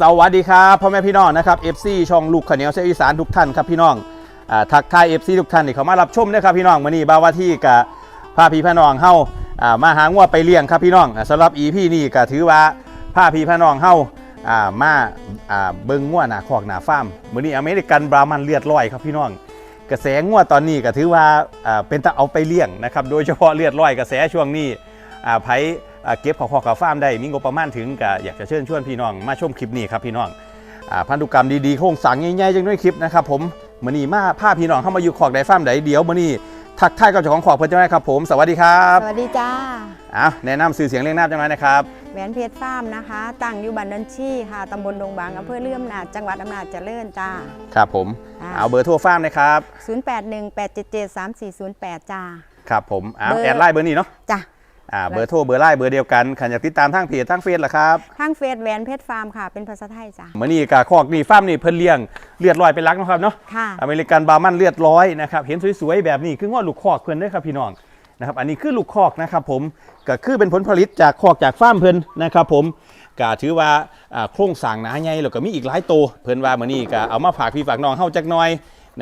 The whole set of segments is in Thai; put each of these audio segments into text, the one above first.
สวัสดีครับพ่อแม่พี่น้องนะครับ FC ช่องลูกขาวเหนียวเสียงอีสานทุกท่านครับพี่น้องอทักทาย FC ทุกท่านที่เขามารับชมนะครับพี่น้องวันนี้บาวาที่กับพาพี่พี่น้องเฮาอ่ามาหางวไปเลี้ยงครับพี่น้องอ่าสำหรับ EP นี้ก็ถือว่าพาพี่พี่น้องเฮาอ่ามาเบิ่งงวหนาคอกหนาฟาร์มมือนี้อเมริกันบรามันเลือดลอยครับพี่น้อง กระแสงวตอนนี้ก็ถือว่าเป็นตาเอาไปเลี้ยงนะครับโดยเฉพาะเลือดลอยกระแสช่วงนี้อ่าไผ เก็บของพอกกับฟาร์มได้มีงบประมาณถึงก็อยากจะเชิญชวนพี่น้องมาชมคลิปนี้ครับพี่น้องอ่าพันธุกรรมดีๆโครงสร้างใหญ่ๆจังด้วยคลิปนะครับผมมื้อนี้มาพาพี่น้องเข้ามาอยู่ขอกไดฟาร์มใดเดี๋ยวมื้อนี้ทักทายกับเจ้าของขอกเพิ่นจังไดครับผมสวัสดีครับสวัสดีจ้าอ้าวแนะนำสื่อเสียงเรียงนามจังไดนะครับแหวนเพชรฟาร์มนะคะ ตั้งอยู่บันดันชีค่ะตำบลดงบางอำเภอเลื่อมนาจจังหวัดอำนาจเจริญจ้าครับผมอ่าเอาเบอร์โทรฟาร์มนะครับ 0818773408 จ้าครับผมเอาเบอร์แอดไลน์เบอร์นี้เนาะจ้า อ่าเบอร์โทรเบอร์ไลน์เบอร์เดียวกันขันอยากติดตามทางเพจทางเฟซล่ะครับทางเฟซแหวนเพชรฟาร์มค่ะ เป็นภาษาไทยจ้ามื่อนี้กาคอกนี่ฟาร์มนี่เพิ่นเลี้ยงเลือดลอยเป็นหลักเนาะครับเนาะค่ะ อเมริกันบาร์มันเลือดร้อยนะครับเห็นสวยๆแบบนี้คือว่าลูกคอกเพิ่นเด้อครับพี่น้องนะครับอันนี้คือลูกคอกนะครับผมก็คือเป็นผลผลิตจากคอกจากฟาร์มเพิ่นนะครับผมก็ถือว่าอ่าโครงสร้างหนาใหญ่แล้วก็มีอีกหลายตัวเพิ่นว่ามื้อนี้ก็เอามาฝากพี่ฝากน้องเฮาจักหน่อย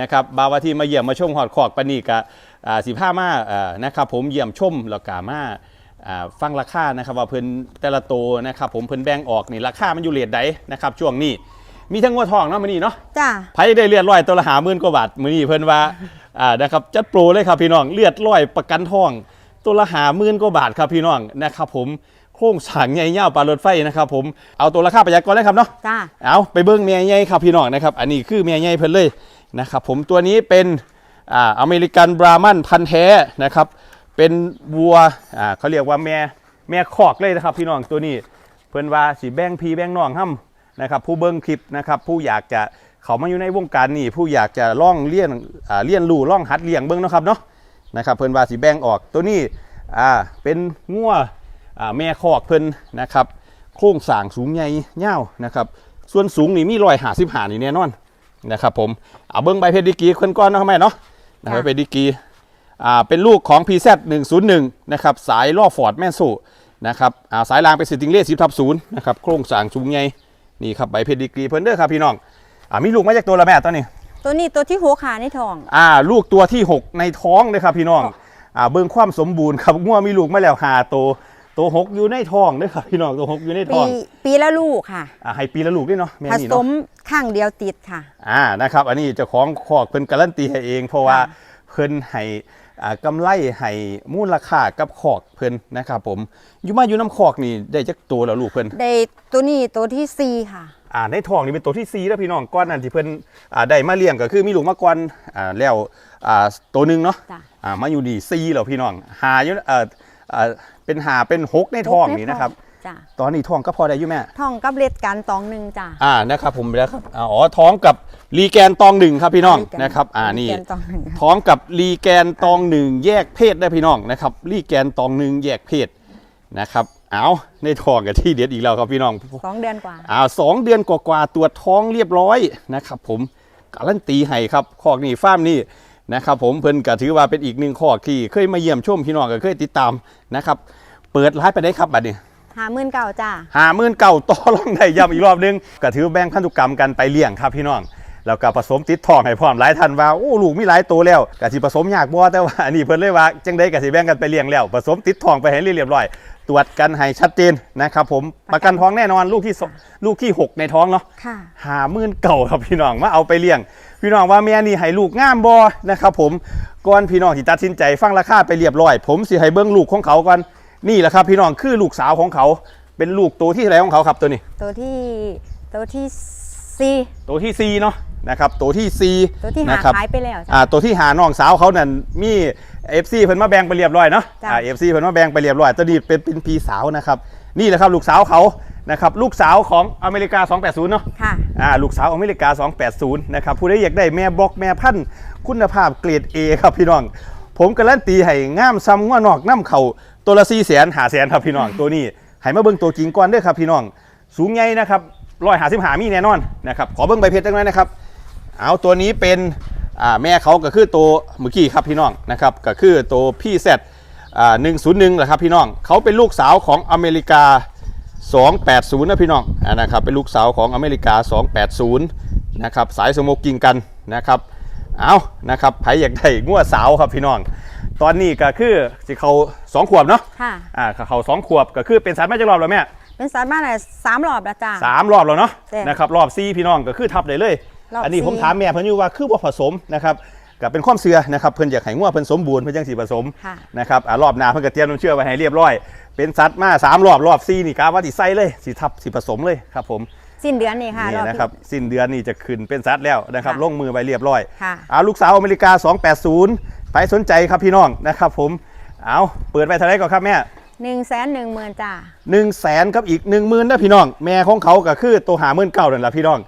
นะครับบาวาที่มาเยี่ยมมาชมฮอดคอกปานนี้ก็อ่าสิพามาเอ่อนะครับผมเยี่ยมชมแล้วก็มาอ่า ฟังราคานะครับว่าเพิ่นแต่ละตัวนะครับผมเพิ่นแบ่งออกนี่ราคามันอยู่เรทใดนะครับช่วงนี้มีทั้งงัวทองเนาะมื้อนี้เนาะจ้าไผได้เลือดร้อยตัวละหาหมื่นกว่าบาทมื้อนี้เพิ่นว่าอ่านะครับจัดโปรเลยครับพี่น้องเลือดร้อยประกันทองตัวละหาหมื่นกว่าบาทครับพี่น้องนะครับผมโครงสร้างใหญ่ยาวปลารถไฟนะครับผมเอาตัวราคาประหยัดก่อนเลยครับเนาะจ้าเอาไปเบิ้งเมียใหญ่ครับพี่น้องนะครับอันนี้คือเมียใหญ่เพิ่นเลยนะครับผมตัวนี้เป็นอ่าอเมริกันบรามันพันธุ์แท้นะครับ เป็นวัวอ่าเขาเรียกว่าแม่แม่คอกเลยนะครับ พี่น้องตัวนี้เพิ่นว่าสีแบงพีแบงน้องห้ำนะครับ ผู้เบิ้งคลิปนะครับ ผู้อยากจะเขามาอยู่ในวงการนี่ผู้อยากจะล่องเลี้ยนอ่าเลี้ยนลู่ล่องหัดเลี้ยงเบิ้งนะครับเนาะนะครับ เพิ่นว่าสีแบงออกตัวนี้อ่าเป็นงัวอ่าแม่คอกเพิ่นนะครับ โครงสร้างสูงใหญ่ยาวนะครับ ส่วนสูงนี่มีรอยหาสิบหานี่แน่นอนนะครับ ผมเอาเบิ้งใบเพชรดีกรีคนก้อนนะครับแม่เนาะใบเพชรดีกี อ่าเป็นลูกของ PZ 101นะครับสายล่อฟอร์ดแม่สูนะครับอ่าสายรางเป็นสติงเล่สิบทับศูนย์นะครับโครงสร้างสูงใหญ่นี่ครับใบเพชรดีกรีเพิ่นเด้อครับพี่น้องอ่ามีลูกมาจากตัวละแม่ตอนนี้ ตัวนี้ตัวที่หัวขาในทอง อ่าลูกตัวที่ 6 ในท้องเลยครับพี่น้องอ่าเบิ้งความสมบูรณ์ครับงัวมีลูกมาแล้วหาตัวตัวหกอยู่ในท้องเด้อครับพี่น้องตัวหกอยู่ในท้ปีองปีละลูกค่ะ อ่าให้ปีละลูกด้วยเนาะแม่ผนี่สเนาะ มข้างเดียวติดค่ะ อ่า นะครับ อันนี้เจ้าของคอกเพิ่นการันตีให้เอง เพราะว่าค่ะ เพิ่นให้อ่ากำไรให้มูลค่ากับคอกเพิ่นนะครับผมอยู่มาอยู่น้ำคอกนี่ได้จักตัวแล้วลูกเพิ่นได้ตัวนี้ตัวที่สี่ค่ะอ่าในท้องนี่เป็นตัวที่4แล้วพี่น้องก้อนนั้นที่เพิ่นอ่าได้มาเลี้ยงก็คือมีลูกมาก่อนอ่าแล้วอ่าตัวหนึงเนาะจ้ะอ่ามาอยู่ดี4แล้วพี่น้องหาอยู่เอ่อเอ่อเป็นหาเป็นหกในท้องนี่นะครับ จ้าตอนนี้ท้องก็พอได้อยู่แม่ทองกับเล็ดกันตองหนึ่งจ้าอ่านะครับผมแล้วครับอ๋อท้องกับรีแกนตองหนึ่งครับพี่น้องรีแกนนะครับ อ่านี่เล็ดกันตองหนึ่งค่ะท้องกับรีแกนตองหนึ่งแยกเพศได้พี่น้องนะครับรีแกนตองหนึ่งแยกเพศนะครับเอาในท้องกับที่เด็ดอีกแล้วครับพี่น้องสองเดือนกว่าอ่าสองเดือนกว่าๆตรวจท้องเรียบร้อยนะครับ ผมการันตีให้ครับคอกนี่ฟาร์มนี่นะครับผมเพิ่นก็ถือว่าเป็นอีกหนึ่งคอกที่เคยมาเยี่ยมชมพี่น้องก็เคยติดตามนะครับ เปิดร้านไปได้ครับบัดนี้ หาหมื่นเก่าจ้าหาหมื่นเก่าต่อรองได้ย้ำอีกรอบนึงก็ถือแบ่งพันธุกรรมกันไปเลี้ยงครับพี่น้องแล้วก็ผสมติดทองให้พร้อมหลายท่านว่าโอ้ลูกมีหลายตัวแล้วก็สิผสมยากบ่แต่ว่าอันนี้เพิ่นเลยว่าจังได๋ก็สิแบ่งกันไปเลี้ยงแล้วผสมติดทองไปให้เรียบร้อย ตรวจกันให้ชัดเจนนะครับผมประกันท้องแน่นอนลูกที่สองลูกที่หกในท้องเนาะค่ะหาหมื่นเก่าครับพี่น้องมาเอาไปเลี้ยง พี่น้องว่าแม่นี่ให้ลูกงามบ่นะครับผมก่อนพี่น้องที่ตัดสินใจฟังราคาไปเรียบร้อย ผมสิให้เบิ่งลูกของเขาก่อน นี่แหละครับพี่น้องคือลูกสาวของเขาเป็นลูกตัวที่เท่าไหรของเขาครับตัวนี้ ตัวที่ตัวที่สี่ตัวที่4เนาะนะครับตัวที่4ตัวที่หานะครับขายไปแล้วจ้ะอ่าตัวที่หาน้องสาวเขานั่นมี FC เพิ่นมาแบ่งไปเรียบร้อยเนาะจ้ะอ่า FC เพิ่นมาแบ่งไปเรียบร้อยตัวนี้เป็นเป็นพี่สาวนะครับนี่แหละครับลูกสาวเขานะครับลูกสาวของอเมริกา 280 เนาะค่ะอ่าลูกสาวอเมริกา 280 นะครับผู้ใดอยากได้แม่บล็อกแม่พันธุ์คุณภาพเกรด A ครับพี่น้อง ผมการันตีให้ง่ามซ้ำง่วนอกน้ำเขาตัวละ4แสนหาแสนครับพี่น้องตัวนี้ให้มาเบิ่งตัวจริงก่อนเด้อครับพี่น้อง สูงใหญ่นะครับร้อยหาสิบหามีแน่นอนนะครับขอเบิ่งใบเพชรจังหน่อยนะครับ เอาตัวนี้เป็นอ่าแม่เขาก็คือตัวเมื่อกี้ครับพี่น้องนะครับก็คือตัวพี่เซตอ่า101แหละครับพี่น้องเขาเป็นลูกสาวของอเมริกา 280 นะพี่น้องอ่านะครับเป็นลูกสาวของอเมริกา 280 นะครับสายสโมกกิงกันนะครับ เอานะครับใครอยากได้งัวสาวครับพี่น้อง ตอนนี้ก็คือสิเขาสองขวบเนาะค่ะ อ่าเขาสองขวบก็คือเป็นสัตว์มาจากรอบแล้วแม่เป็นสัตว์บ้านอะไรสามรอบแล้วจ้า สามรอบแล้วเนาะใช่นะครับรอบซีพี่น้องก็คือทับได้เลย รอบอันนี้สี่ผมถามแม่เพิ่นอยู่ว่าคือบ่ผสมนะครับก็เป็นความเชื่อนะครับเพิ่นอยากให้งัวเพิ่นสมบูรณ์เพิ่นจังสิผสม ค่ะ นะครับอ่ารอบหน้าเพิ่นก็เตรียมน้ำเชื่อไว้ให้เรียบร้อย เป็นสัตว์มาสามรอบรอบซีนี่กาว่าสิใส่เลยสิทับสิผสมเลยครับผม สิ้นเดือนนี่ค่ะนี่รอบนะครับสิ้นเดือนนี่จะขึ้นเป็นสัตว์แล้วนะครับค่ะลงมือไปเรียบร้อยค่ะเอาลูกสาวอเมริกา 280ไปสนใจครับพี่น้องนะครับผมเอาเปิดไปเท่าไหร่ก่อนครับแม่หนึ่งแสนหนึ่งหมื่นจ้า1 0 0 0 0แสนกับอีก1 0,000นะพี่น้อง แม่ของเขาก็คือตัวหาหมื่นเก้านั่นแหละพี่น้อง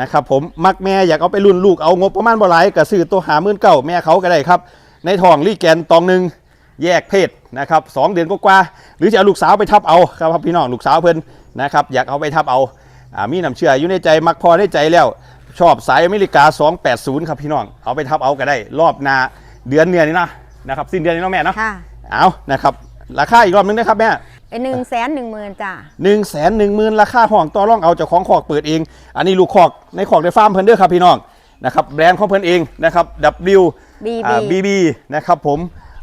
นะครับผมมักแม่อยากเอาไปรุ่นลูกเอางบประมาณบ่หลายก็ซื้อตัวหาหมื่นเก้าแม่เขาก็ได้ครับ ในทองรีแกนตองหนึ่งแยกเพศนะครับสองเดือนกว่าๆหรือจะเอาลูกสาวไปทับเอาครับพี่น้องลูกสาวเพิ่นนะครับอยากเอาไปทับเอาอ่า มีน้ำเชื่ออยู่ในใจมักพอได้ใจแล้ว ชอบสายอเมริกา 280 ครับพี่น้อง เอาไปทับเอาก็ได้ รอบหนาเดือนเนียนี้นะนะครับสิ้นเดือนนี้เนาะแม่เนาะค่ะเอานะครับราคาอีกรอบนึงนะครับแม่เป็นหนึ่งแสนหนึ่งหมื่นจ้าหนึ่งแสนหนึ่งหมื่นราคาห้องต่อรองเอาเจากของคอกเปิดเอง อันนี้ลูกคอกในคอกในฟาร์มเพิ่นเด้อครับพี่น้องนะครับแบรนด์ของเพิ่นเองนะครับ W BB อ่า BB นะครับผม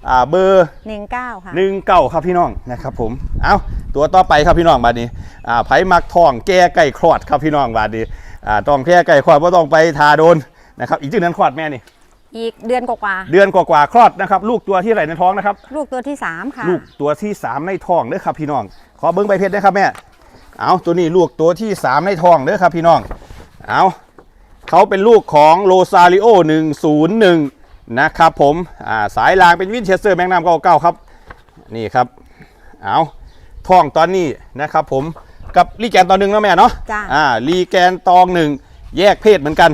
อ่าเบอร์หนึ่งเก้าค่ะหนึ่งเก้าครับพี่น้องนะครับผม เอา ตัวต่อไปครับพี่น้องบาดนี้อ่าไผมักทองแก้ไก่คลอดครับพี่น้องบาดนี้อ่าต้องแก้ไก่คลอดว่าต้องไปทาโดนนะครับอีกจึงนั้นคลอดแม่นี่ อีกเดือนกว่าเดือนกว่าๆคลอดนะครับ ลูกตัวที่ไหนในท้องนะครับ ๆลูกตัวที่สามค่ะ ลูกตัวที่ 3 ในท้องเด้อครับพี่น้อง ขอเบิ้งใบเพชรนะครับแม่ เอาตัวนี้ลูกตัวที่ 3 ในท้องเด้อครับพี่น้อง เอาเขาเป็นลูกของโรซาริโอ101 นะครับผม อ่าสายรางเป็นวินเชสเตอร์แมงนามเก้าครับ นี่ครับ เอา ท้องตอนนี้นะครับผมกับลีแกนตอนหนึ่งแล้วแม่เนาะจ้ะ อ่าลีแกนตองหนึ่งแยกเพศเหมือนกัน